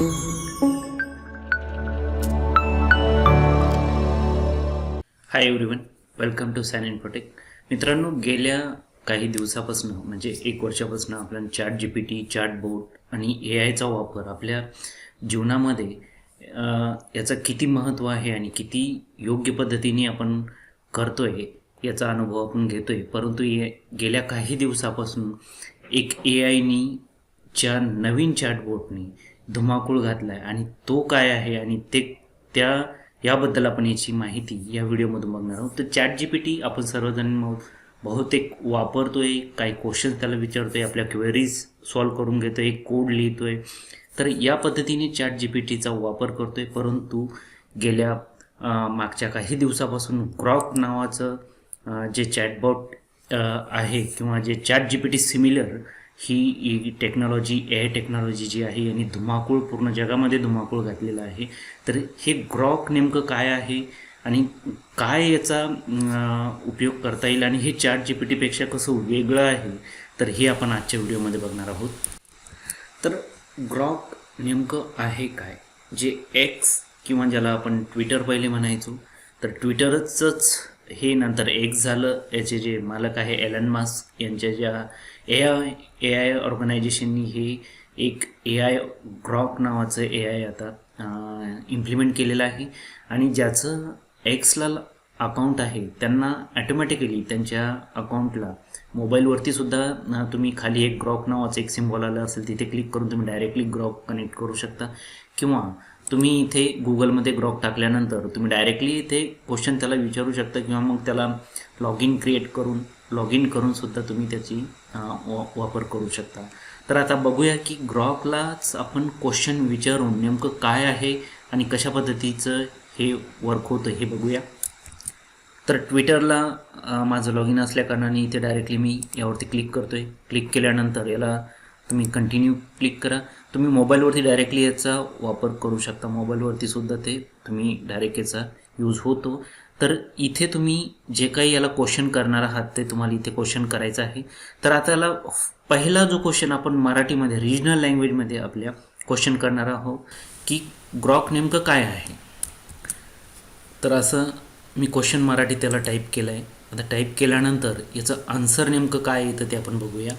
Hi everyone welcome to San Infotech मित्रांनो गेल्या काही दिवसापासून म्हणजे एक वर्षापासून आपल्याला chat G P T chat board आणि ए आयचा वापर आपल्या जीवनामध्ये याचं किती महत्त्व आहे आणि किती योग्य पद्धतीने आपण करतो आहे याचा अनुभव आपण घेतो आहे परंतु ये गेल्या काही दिवसापासून एक ए आयनी च्या नवीन चॅटबोटनी धुमाकूळ घातला आहे आणि तो काय आहे आणि ते त्या याबद्दल आपण याची माहिती या व्हिडिओमधून बघणार आहोत. तर चॅट जी पी टी आपण सर्वजण बहुतेक वापरतोय काही क्वेश्चन त्याला विचारतोय आपल्या क्वेरीज सॉल्व करून घेतोय कोड लिहितोय. तर या पद्धतीने चॅट जी पी टीचा वापर करतोय परंतु गेल्या मागच्या काही दिवसापासून क्रॉक नावाचं जे चॅटबॉट आहे किंवा जे chat G P T similar he technology A technology जी आहे यांनी धुमाकूळ पूर्ण जगामध्ये धुमाकूळ घातलेला आहे. तर हे ग्रॉक नेमकं काय आहे आणि काय याचा उपयोग करता येईल आणि हे चॅट जी पी टीपेक्षा कसं वेगळं आहे तर हे आपण आजच्या व्हिडिओमध्ये बघणार आहोत. तर ग्रॉक नेमकं आहे काय? जे एक्स किंवा ज्याला आपण ट्विटर पहिले म्हणायचो तर ट्विटरचंच हे नंतर एक्स झालं. याचे जे मालक आहे एलन मास्क यांच्या ज्या ए आय ए आय ऑर्गनायझेशननी हे एक ए आय ग्रॉक नावाचं ए आय आता इम्प्लिमेंट केलेलं आहे. आणि ज्याचं एक्सला अकाउंट आहे त्यांना ॲटोमॅटिकली त्यांच्या अकाउंटला मोबाईलवरती सुद्धा तुम्ही खाली एक ग्रॉक नावाचं एक सिम्बॉल आलं असेल तिथे क्लिक करून तुम्ही डायरेक्टली ग्रॉक कनेक्ट करू शकता. किंवा तुम्ही इथे गुगलमध्ये ग्रॉक टाकल्यानंतर तुम्ही डायरेक्टली इथे क्वेश्चन त्याला विचारू शकता किंवा मग त्याला लॉग इन क्रिएट करून लॉग इन करून सुद्धा तुम्ही त्याची वापर करू शकता. तर आता बघूया की ग्रॉकलाच आपण क्वेश्चन विचारून नेमकं काय आहे आणि कशा पद्धतीचं हे वर्क होतं हे बघूया. तर ट्विटरला माझं लॉग इन असल्याकारणाने इथे डायरेक्टली मी यावरती क्लिक करतो आहे क्लिक केल्यानंतर याला तुम्ही कंटिन्यू क्लिक करा. तुम्ही मोबाईलवरती डायरेक्टली याचा वापर करू शकता. मोबाईलवरती सुद्धा ते तुम्ही डायरेक्ट याचा यूज होतो. तर इथे तुम्ही जे काही याला क्वेश्चन करणार आहात ते तुम्हाला इथे क्वेश्चन करायचं आहे. तर आता याला पहिला जो क्वेश्चन आपण मराठीमध्ये रिजनल लँग्वेजमध्ये आपल्या क्वेश्चन करणार आहोत की ग्रॉक नेमकं काय आहे? तर असं मी क्वेश्चन मराठी त्याला टाईप केलं आहे आता टाईप केल्यानंतर याचं आन्सर नेमकं काय येतं ते आपण बघूया.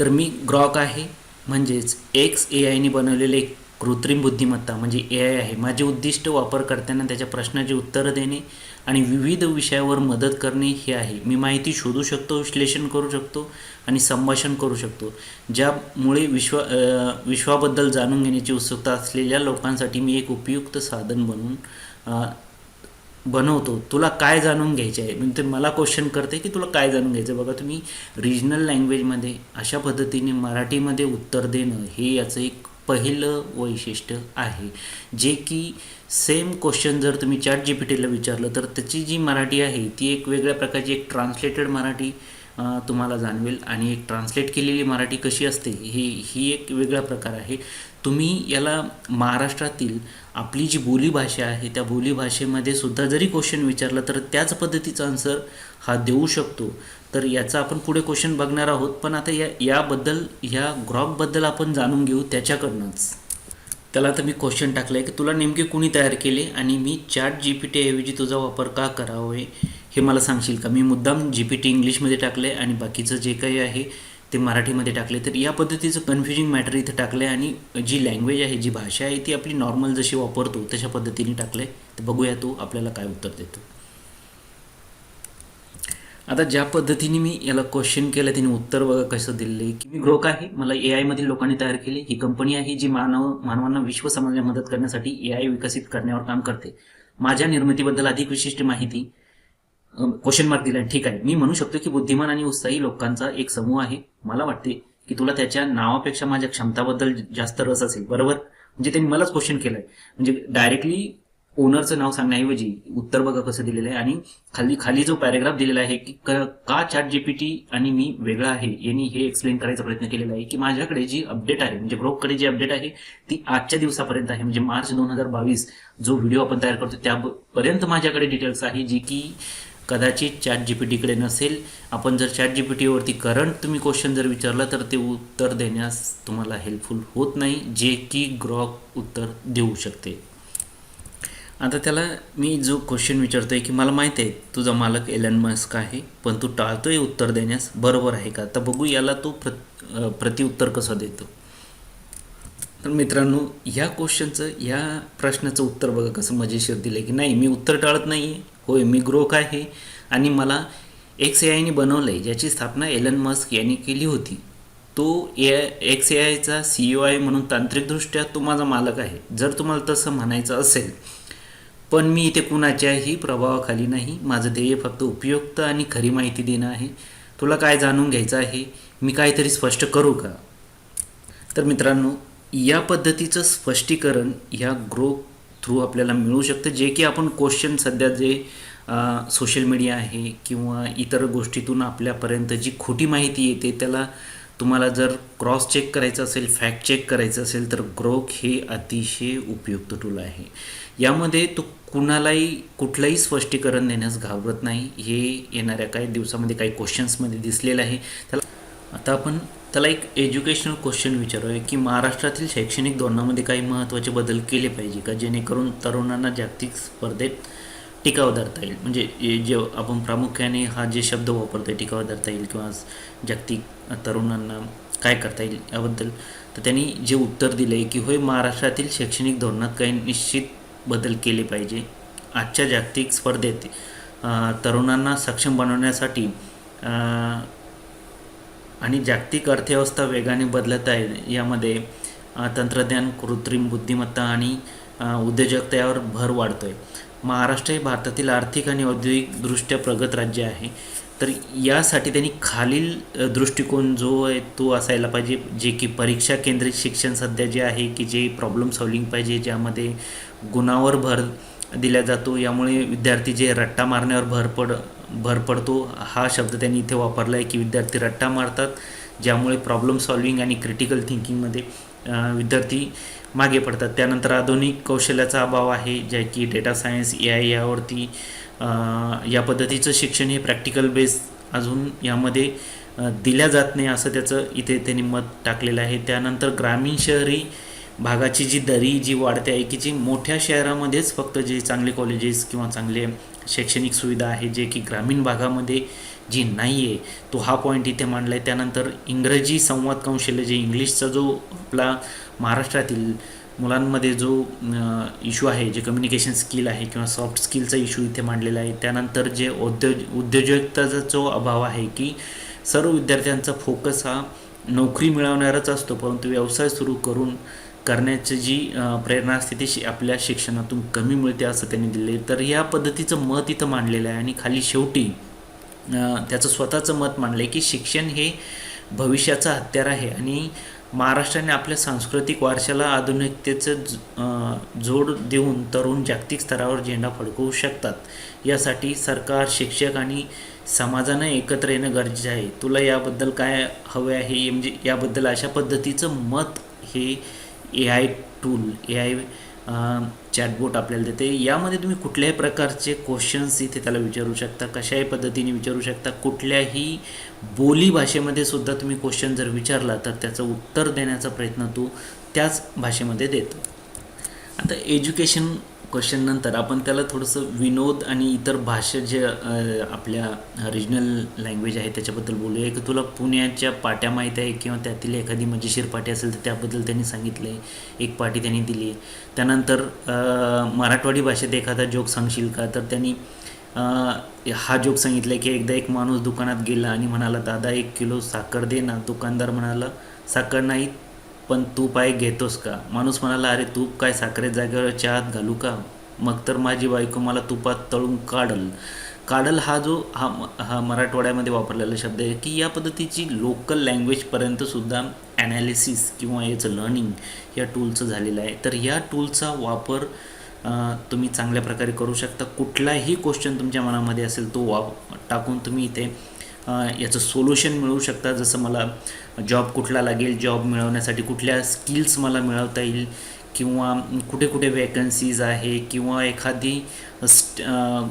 तर मी ग्रॉक आहे म्हणजेच एक्स ए आयने बनवलेले एक कृत्रिम बुद्धिमत्ता म्हणजे ए आय आहे. माझे उद्दिष्ट वापरकर्त्यांना त्याच्या प्रश्नाची उत्तरं देणे आणि विविध विषयावर मदत करणे हे आहे. मी माहिती शोधू शकतो विश्लेषण करू शकतो आणि संभाषण करू शकतो. ज्यामुळे विश्व विश्वाबद्दल जाणून घेण्याची उत्सुकता असलेल्या लोकांसाठी मी एक उपयुक्त साधन बनवून बनवतो तुला काय जाणून घ्यायचे आहे म्हणजे मला क्वेश्चन करते की तुला काय जाणून घ्यायचं आहे? बघा तुम्ही रिजनल लँग्वेजमध्ये अशा पद्धतीने मराठीमध्ये उत्तर देणं हे याचं एक पहिलं वैशिष्ट्य आहे. जे की सेम क्वेश्चन जर तुम्ही चॅट जी पी टीला विचारलं तर त्याची जी मराठी आहे ती एक वेगळ्या प्रकारची एक ट्रान्सलेटेड मराठी तुम्हाला जाणवेल. आणि एक ट्रान्सलेट केलेली मराठी कशी असते ही ही एक वेगळा प्रकार आहे. तुम्ही याला महाराष्ट्रातील आपली जी बोलीभाषा आहे त्या बोलीभाषेमध्ये सुद्धा जरी क्वेश्चन विचारलं तर त्याच पद्धतीचा आन्सर हा देऊ शकतो. तर याचा आपण पुढे क्वेश्चन बघणार आहोत. पण आता या याबद्दल ह्या ग्रॉकबद्दल आपण जाणून घेऊ त्याच्याकडनंच. त्याला आता मी क्वेश्चन टाकलं आहे की तुला नेमके कुणी तयार केले आणि मी चॅट जी पी टीऐवजी तुझा वापर का करावा हे मला सांगशील का? मी मुद्दाम जी पी टी इंग्लिशमध्ये टाकलं आहे आणि बाकीचं जे काही आहे ते मराठीमध्ये टाकले तर या पद्धतीचं कन्फ्युजिंग मॅटर इथं टाकलं आहे आणि जी लँग्वेज आहे जी भाषा आहे ती आपली नॉर्मल जशी वापरतो तशा पद्धतीने टाकलं आहे तर बघूया तो आपल्याला काय उत्तर देतो. आता ज्या पद्धतीने मी याला क्वेश्चन केलं तिने उत्तर बघा कसं दिले की मी ग्रोक आहे मला ए आयमधील लोकांनी तयार केली. ही कंपनी आहे जी मानव मानवांना विश्व समाजाला मदत करण्यासाठी ए आय विकसित करण्यावर काम करते. माझ्या निर्मितीबद्दल अधिक विशिष्ट माहिती क्वेश्चन मार्क दिला ठीक आहे. मी म्हणू शकतो की बुद्धिमान आणि उत्साही लोकांचा एक समूह आहे. मला वाटते की तुला त्याच्या नावापेक्षा माझ्या क्षमताबद्दल जास्त रस असेल. बरोबर? म्हणजे त्यांनी मलाच क्वेश्चन केलंय. म्हणजे डायरेक्टली ओनरचं नाव सांगण्याऐवजी उत्तर बघा कसं दिलेलं आहे. आणि खाली खाली जो पॅरेग्राफ दिलेला आहे की क- का चॅट जीपीटी आणि मी वेगळा आहे यांनी हे एक्सप्लेन करायचा प्रयत्न केलेला आहे की माझ्याकडे जी अपडेट आहे म्हणजे ग्रोपकडे जी अपडेट आहे ती आजच्या दिवसापर्यंत आहे. म्हणजे मार्च दोन हजार बावीस जो व्हिडिओ आपण तयार करतो त्यापर्यंत माझ्याकडे डिटेल्स आहे जी की कदाचित चॅट जी पी टीकडे नसेल. आपण जर चॅट जी पी टीवरती करंट तुम्ही क्वेश्चन जर विचारला तर ते उत्तर देण्यास तुम्हाला हेल्पफुल होत नाही जे की ग्रॉक उत्तर देऊ शकते. आता त्याला मी जो क्वेश्चन विचारतो आहे की मला माहीत आहे तुझा मालक एलन मस्क आहे पण तू टाळतो आहे उत्तर देण्यास? बरोबर आहे का? तर बघू याला तो प्र प्रतिउत्तर कसं देतो. तर मित्रांनो ह्या क्वेश्चनचं या प्रश्नाचं उत्तर बघा कसं मजेशीर दिलं की नाही. मी उत्तर टाळत नाही आहे होय मी ग्रोक आहे आणि मला एक्स ए आयने बनवलं आहे ज्याची स्थापना एलन मस्क यांनी केली होती. तो ए एक्स ए आयचा सी ओ आय म्हणून तांत्रिकदृष्ट्या तो माझा मालक आहे जर तुम्हाला तसं म्हणायचं असेल. पण मी इथे कुणाच्याही प्रभावाखाली नाही माझं ध्येय फक्त उपयुक्त आणि खरी माहिती देणं आहे. तुला काय जाणून घ्यायचं आहे मी काहीतरी स्पष्ट करू का? तर मित्रांनो या पद्धतीचं स्पष्टीकरण ह्या ग्रो थ्रू आपल्याला मिळू शकतं. जे की आपण क्वेश्चन सध्या जे सोशल मीडिया आहे किंवा इतर गोष्टीतून आपल्यापर्यंत जी खोटी माहिती येते त्याला तुम्हाला जर क्रॉस चेक करायचं असेल फॅक्ट चेक करायचं असेल तर ग्रोक हे अतिशय उपयुक्त टूल आहे. यामध्ये तो कुणालाही कुठलंही स्पष्टीकरण देण्यास घाबरत नाही. हे येणाऱ्या काही दिवसामध्ये काही क्वेश्चन्समध्ये दिसलेलं आहे. त्याला आता आपण त्याला एक एज्युकेशनल क्वेश्चन विचारूया की महाराष्ट्रातील शैक्षणिक धोरणामध्ये काही महत्त्वाचे बदल केले पाहिजे का? जेणेकरून तरुणांना जागतिक स्पर्धेत टिकाव धरता येईल. म्हणजे जे आपण प्रामुख्याने हा जे शब्द वापरतोय टिकाव धरता येईल किंवा जागतिक तरुणांना काय करता येईल याबद्दल तर त्यांनी जे उत्तर दिलं आहे की होय महाराष्ट्रातील शैक्षणिक धोरणात काही निश्चित बदल केले पाहिजे. आजच्या जागतिक स्पर्धेत तरुणांना सक्षम बनवण्यासाठी आणि जागतिक अर्थव्यवस्था वेगाने बदलत आहे. यामध्ये तंत्रज्ञान कृत्रिम बुद्धिमत्ता आणि उद्योजकतेवर उद्योजकता यावर भर वाढतो आहे महाराष्ट्र हे भारतातील आर्थिक आणि औद्योगिकदृष्ट्या प्रगत राज्य आहे. तर यासाठी त्यांनी खालील दृष्टिकोन जो आहे तो असायला पाहिजे जे की परीक्षा केंद्रित शिक्षण सध्या जे आहे की जे प्रॉब्लेम सॉल्विंग पाहिजे ज्यामध्ये गुणावर भर दिला जातो. यामुळे विद्यार्थी जे रट्टा मारण्यावर भर पड भर पडतो. हा शब्द त्यांनी इथे वापरला आहे की विद्यार्थी रट्टा मारतात ज्यामुळे प्रॉब्लेम सॉल्विंग आणि क्रिटिकल थिंकिंगमध्ये विद्यार्थी मागे पडतात. त्यानंतर आधुनिक कौशल्याचा अभाव आहे ज्या की डेटा सायन्स ए आय यावरती या पद्धतीचं शिक्षण हे प्रॅक्टिकल बेस अजून यामध्ये दिल्या जात नाही असं त्याचं इथे त्यांनी मत टाकलेलं आहे. त्यानंतर ग्रामीण शहरी भागाची जी दरी जी वाढते आहे की जी मोठ्या शहरामध्येच फक्त जे चांगले कॉलेजेस किंवा चांगले शैक्षणिक सुविधा आहे जे की ग्रामीण भागामध्ये जी नाही आहे तो हा पॉईंट इथे मांडला आहे त्यानंतर इंग्रजी संवाद कौशल्य जे इंग्लिशचा जो आपला महाराष्ट्रातील मुलांमध्ये जो इश्यू आहे जे कम्युनिकेशन स्किल आहे किंवा सॉफ्ट स्किलचा इश्यू इथे मांडलेला आहे. त्यानंतर जे उद्योग उद्योजकताचा जो अभाव आहे की सर्व विद्यार्थ्यांचा फोकस हा नोकरी मिळवणारच असतो परंतु व्यवसाय सुरू करून करण्याची जी प्रेरणा असते ती आपल्या शिक्षणातून कमी मिळते असं त्यांनी दिले तर या पद्धतीचं मत इथं मांडलेलं आहे आणि खाली शेवटी त्याचं स्वतःचं मत मांडलं आहे की शिक्षण हे भविष्याचं हत्यार आहे आणि महाराष्ट्राने आपल्या सांस्कृतिक वारशाला आधुनिकतेचं जोड देऊन तरुण जागतिक स्तरावर झेंडा फडकवू शकतात. यासाठी सरकार शिक्षक आणि समाजानं एकत्र येणं गरजेचं आहे. तुला याबद्दल काय हवे आहे? म्हणजे याबद्दल अशा पद्धतीचं मत हे A I tool A I chatbot आपल्याला देते. यामध्ये तुम्ही कुठल्याही प्रकारचे क्वेश्चन्स इथे त्याला विचारू शकता कशाही पद्धतीने विचारू शकता कुठल्याही बोली भाषेमध्ये सुद्धा तुम्ही क्वेश्चन जर विचारला तर त्याचं उत्तर देण्याचा प्रयत्न तो त्याच भाषेमध्ये देतो. आता एज्युकेशन क्वेश्चन नंतर आपण त्याला थोडंसं विनोद आणि इतर भाषा जे आपल्या रिजनल लँग्वेज आहे त्याच्याबद्दल बोलूया. की तुला पुण्याच्या पाट्या माहीत आहे किंवा त्यातील एखादी मजेशीर पाटी असेल तर त्याबद्दल त्यांनी सांगितलं आहे एक पाटी त्यांनी दिली आहे. त्यानंतर मराठवाडी भाषेत एखादा जोक सांगशील का? तर त्यांनी हा जोक सांगितला की एकदा एक माणूस दुकानात गेला आणि म्हणाला दादा एक किलो साखर दे ना. दुकानदार म्हणाला साखर नाही पण तूप आहे घेतोस का? माणूस म्हणाला अरे तूप काय साखरे जागेवर चहात घालू का? मग तर माझी बायको मला तुपात तळून काढल. काढल हा जो हा हा मराठवाड्यामध्ये वापरलेला शब्द आहे की या पद्धतीची लोकल लँग्वेजपर्यंत सुद्धा ॲनालिसिस किंवा याचं लर्निंग या टूलचं झालेलं आहे. तर या टूलचा वापर तुम्ही चांगल्या प्रकारे करू शकता. कुठलाही क्वेश्चन तुमच्या मनामध्ये असेल तो वाप टाकून तुम्ही इथे याचं सोल्युशन मिळवू शकता जसं मला जॉब कुठला लागेल जॉब मिळवण्यासाठी कुठल्या स्किल्स मला मिळवता येईल किंवा कुठे कुठे वॅकन्सीज आहे किंवा एखादी स्ट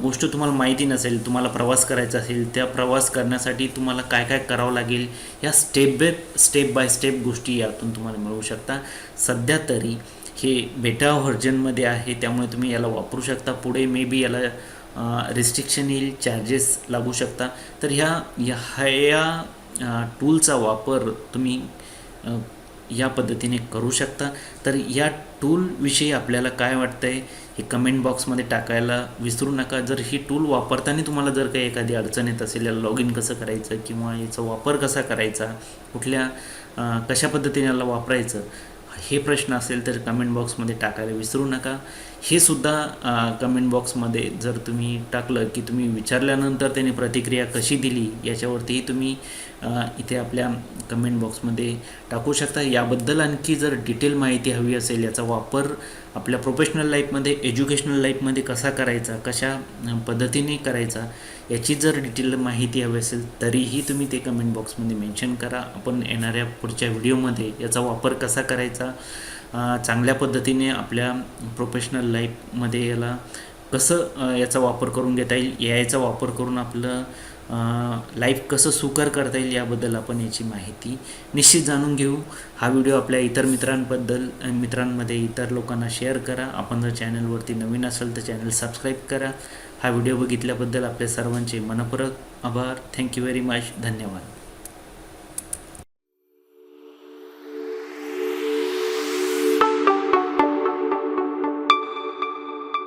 गोष्ट तुम्हाला माहिती नसेल तुम्हाला प्रवास करायचा असेल त्या प्रवास करण्यासाठी तुम्हाला काय काय करावं लागेल या step by step by step गोष्टी यातून तुम्हाला मिळवू शकता. सध्या तरी हे बेटा व्हर्जनमध्ये आहे त्यामुळे तुम्ही याला वापरू शकता. पुढे मे बी याला रिस्ट्रिक्शन येईल चार्जेस लागू शकता. तर ह्या ह्या ह्या टूलचा वापर तुम्ही या पद्धतीने करू शकता. तर या टूलविषयी आपल्याला काय वाटतं आहे हे कमेंट बॉक्समध्ये टाकायला विसरू नका. जर ही टूल वापरताना तुम्हाला जर काही एखादी अडचण येत असेल याला लॉग इन कसं करायचं किंवा याचा वापर कसा करायचा कुठल्या कशा पद्धतीने याला वापरायचं हे प्रश्न असेल तर कमेंट बॉक्समध्ये टाकायला विसरू नका. हे सुद्धा कमेंट बॉक्समध्ये जर तुम्ही टाकलं की तुम्ही विचारल्यानंतर त्याने प्रतिक्रिया कशी दिली याच्यावरतीही तुम्ही इथे आपल्या कमेंट बॉक्समध्ये टाकू शकता. याबद्दल आणखी जर डिटेल माहिती हवी असेल याचा वापर आपल्या प्रोफेशनल लाईफमध्ये एज्युकेशनल लाईफमध्ये कसा करायचा कशा पद्धतीने करायचा याची जर डिटेल माहिती हवी असेल तरीही तुम्ही ते कमेंट बॉक्समध्ये मेन्शन करा. आपण येणाऱ्या पुढच्या व्हिडिओमध्ये याचा वापर कसा करायचा चांगल्या पद्धतीने आपल्या प्रोफेशनल लाईफमध्ये याला कसं याचा वापर करून घेता येईल ए आयचा वापर करून आपलं लाईफ कसं सुकर करता येईल याबद्दल आपण याची माहिती निश्चित जाणून घेऊ. हा व्हिडिओ आपल्या इतर मित्रांबद्दल मित्रांमध्ये इतर लोकांना शेअर करा. आपण जर चॅनलवरती नवीन असेल तर चॅनल सबस्क्राईब करा. हा व्हिडिओ बघितल्याबद्दल आपल्या सर्वांचे मनपूर्वक आभार. थँक्यू व्हेरी मच धन्यवाद.